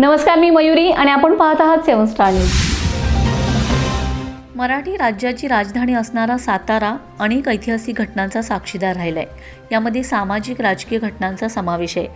नमस्कार मी मयुरी आणि आपण पाहत आहात सेवन स्टार न्यूज. मराठी राज्याची राजधानी असणारा सातारा अनेक ऐतिहासिक घटनांचा साक्षीदार राहिला आहे यामध्ये सामाजिक राजकीय घटनांचा समावेश आहे.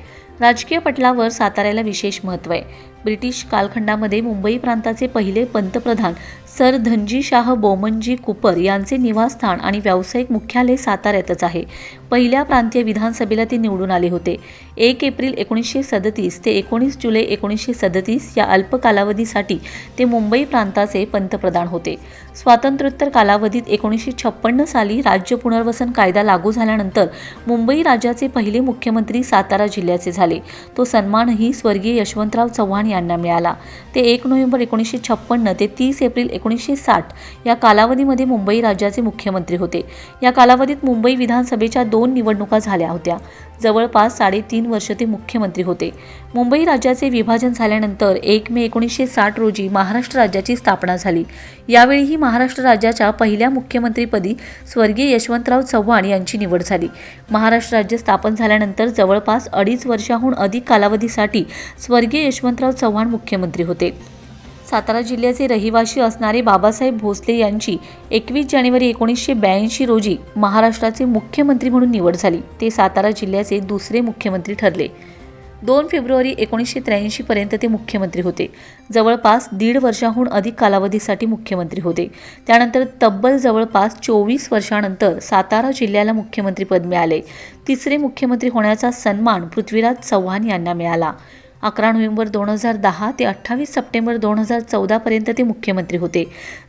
राजकीय पटलावर साताऱ्याला विशेष महत्त्व आहे. ब्रिटिश कालखंडामध्ये मुंबई प्रांताचे पहिले पंतप्रधान सर धनजी शाह बोमनजी कुपर यांचे निवासस्थान आणि व्यावसायिक मुख्यालय साताऱ्यातच आहे. पहिल्या प्रांतीय विधानसभेला ते निवडून आले होते. एक एप्रिल एकोणीसशे सदतीस ते एकोणीस जुलै एकोणीसशे सदतीस या अल्प कालावधीसाठी ते मुंबई प्रांताचे पंतप्रधान होते. स्वातंत्र्योत्तर कालावधीत एकोणीसशे छप्पन्न साली राज्य पुनर्वसन कायदा लागू झाल्यानंतर मुंबई राज्याचे पहिले मुख्यमंत्री सातारा जिल्ह्याचे झाले. तो सन्मानही स्वर्गीय यशवंतराव चव्हाण यांना मिळाला. ते एक नोव्हेंबर एकोणीसशे छप्पन्न ते तीस एप्रिल एकोणीसशे साठ या कालावधीमध्ये मुंबई राज्याचे मुख्यमंत्री होते. या कालावधीत मुंबई विधानसभेच्या दोन निवडणुका झाल्या होत्या. जवळपास साडेतीन वर्ष ते मुख्यमंत्री होते. मुंबई राज्याचे विभाजन झाल्यानंतर एक मे एकोणीसशे साठ रोजी महाराष्ट्र राज्याची स्थापना झाली. यावेळीही महाराष्ट्र राज्याच्या पहिल्या मुख्यमंत्रीपदी स्वर्गीय यशवंतराव चव्हाण यांची निवड झाली. महाराष्ट्र राज्य स्थापन झाल्यानंतर जवळपास अडीच वर्षाहून अधिक कालावधीसाठी स्वर्गीय यशवंतराव चव्हाण मुख्यमंत्री होते. सातारा जिल्ह्याचे रहिवासी असणारे बाबासाहेब भोसले यांची एकवीस जानेवारी एकोणीसशे ब्याऐंशी रोजी महाराष्ट्राचे मुख्यमंत्री म्हणून निवड झाली. ते सातारा जिल्ह्याचे दुसरे मुख्यमंत्री ठरले. दोन फेब्रुवारी एकोणीसशे त्र्याऐंशीपर्यंत ते मुख्यमंत्री होते. जवळपास दीड वर्षाहून अधिक कालावधीसाठी मुख्यमंत्री होते. त्यानंतर तब्बल जवळपास चोवीस वर्षानंतर सातारा जिल्ह्याला मुख्यमंत्रीपद मिळाले. तिसरे मुख्यमंत्री होण्याचा सन्मान पृथ्वीराज चव्हाण यांना मिळाला. अकरा नोव्हेंबर दोन हजार दहा ते अठ्ठावीस सप्टेंबर दोन हजार चौदापर्यंत ते मुख्यमंत्री होते.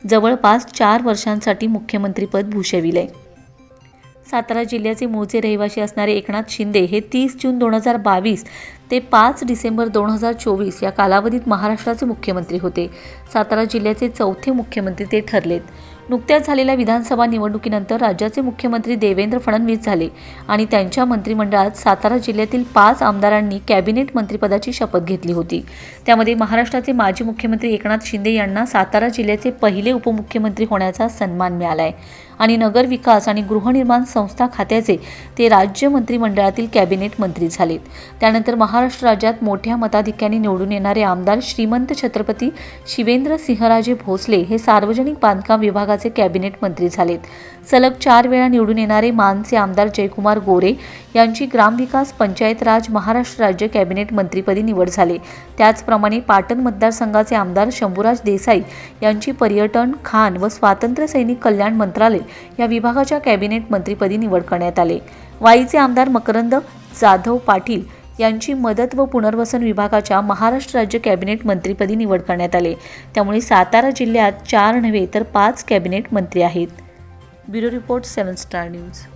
जवळपास चार वर्षांसाठी मुख्यमंत्रीपद भूषविले सातारा जिल्ह्याचे मूळचे रहिवासी असणारे एकनाथ शिंदे हे तीस जून दोन हजार बावीस ते पाच डिसेंबर दोन हजार चोवीस या कालावधीत महाराष्ट्राचे मुख्यमंत्री होते. सातारा जिल्ह्याचे चौथे मुख्यमंत्री ते ठरलेत. नुकत्याच झालेल्या विधानसभा निवडणुकीनंतर राज्याचे मुख्यमंत्री देवेंद्र फडणवीस झाले आणि त्यांच्या मंत्रिमंडळात सातारा जिल्ह्यातील पाच आमदारांनी कॅबिनेट मंत्रिपदाची शपथ घेतली होती. त्यामध्ये महाराष्ट्राचे माजी मुख्यमंत्री एकनाथ शिंदे यांना सातारा जिल्ह्याचे पहिले उपमुख्यमंत्री होण्याचा सन्मान मिळाला आहे आणि नगर विकास आणि गृहनिर्माण संस्था खात्याचे ते राज्य मंत्रिमंडळातील कॅबिनेट मंत्री झालेत त्यानंतर महाराष्ट्र राज्यात मोठ्या मताधिक्याने निवडून येणारे आमदार श्रीमंत छत्रपती शिवेंद्र सिंहराजे भोसले हे सार्वजनिक बांधकाम विभागाचे कॅबिनेट मंत्री झालेत. सलग चार वेळा निवडून येणारे मानचे आमदार जयकुमार गोरे यांची ग्रामविकास पंचायत राज महाराष्ट्र राज्य कॅबिनेट मंत्रीपदी निवड झाली. त्याचप्रमाणे पाटण मतदारसंघाचे आमदार शंभूराज देसाई यांची पर्यटन खान व स्वातंत्र्य सैनिक कल्याण मंत्रालय या विभागाच्या कॅबिनेट मंत्रीपदी निवड करण्यात आले. वाईचे आमदार मकरंद जाधव पाटील यांची मदत व पुनर्वसन विभागाच्या महाराष्ट्र राज्य कॅबिनेट मंत्रीपदी निवड करण्यात आले. त्यामुळे सातारा जिल्ह्यात चार नव्हे तर पाच कॅबिनेट मंत्री आहेत. Bureau report seven star news.